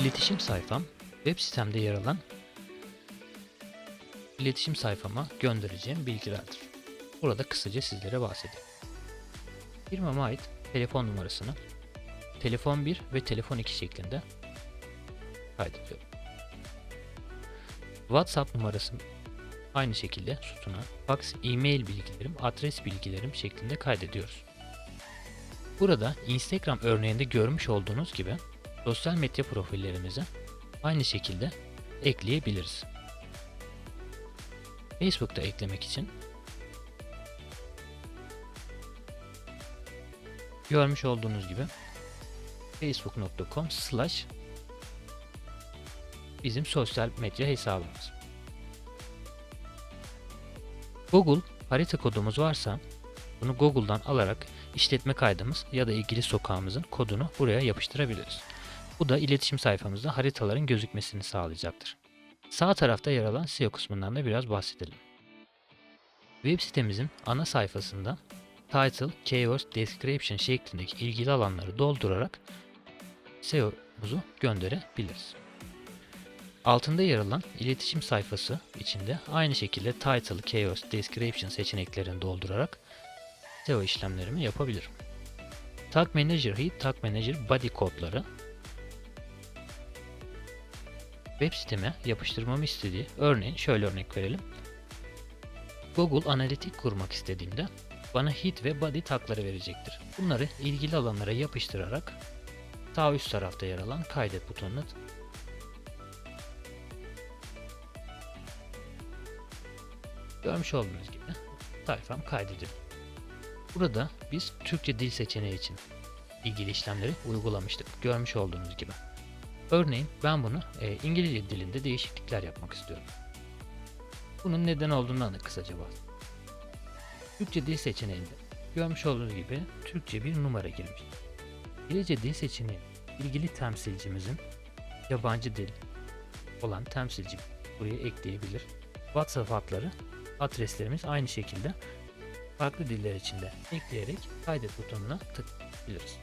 İletişim sayfam web sitemde yer alan iletişim sayfama göndereceğim bilgilerdir. Burada kısaca sizlere bahsedeyim. Firmama ait telefon numarasını telefon 1 ve telefon 2 şeklinde kaydediyorum. WhatsApp numarasım aynı şekilde sütuna fax, e-mail bilgilerim, adres bilgilerim şeklinde kaydediyoruz. Burada Instagram örneğinde görmüş olduğunuz gibi sosyal medya profillerimizi aynı şekilde ekleyebiliriz. Facebook'ta eklemek için görmüş olduğunuz gibi facebook.com slash bizim sosyal medya hesabımız. Google harita kodumuz varsa bunu Google'dan alarak işletme kaydımız ya da ilgili sokağımızın kodunu buraya yapıştırabiliriz. Bu da iletişim sayfamızda haritaların gözükmesini sağlayacaktır. Sağ tarafta yer alan SEO kısmından da biraz bahsedelim. Web sitemizin ana sayfasında title, keywords, description şeklindeki ilgili alanları doldurarak SEO'muzu gönderebiliriz. Altında yer alan iletişim sayfası içinde aynı şekilde title, keywords, description seçeneklerini doldurarak SEO işlemlerimi yapabilirim. Tag Manager Heat, Tag Manager Body kodları web siteme yapıştırmamı istediği örneğin şöyle örnek verelim. Google Analitik kurmak istediğimde bana hit ve body tagları verecektir. Bunları ilgili alanlara yapıştırarak sağ üst tarafta yer alan kaydet butonuna Görmüş olduğunuz gibi sayfam kaydedildi. Burada biz Türkçe dil seçeneği için ilgili işlemleri uygulamıştık. Görmüş olduğunuz gibi. Örneğin ben bunu e, İngilizce dilinde değişiklikler yapmak istiyorum. Bunun neden olduğundan da kısaca bahsedeyim. Türkçe dil seçeneğinde görmüş olduğunuz gibi Türkçe bir numara girmiş. İngilizce dil seçeneği ilgili temsilcimizin yabancı dil olan temsilci buraya ekleyebilir. WhatsApp hatları adreslerimiz aynı şekilde farklı diller içinde ekleyerek kaydet butonuna tıklayabiliriz.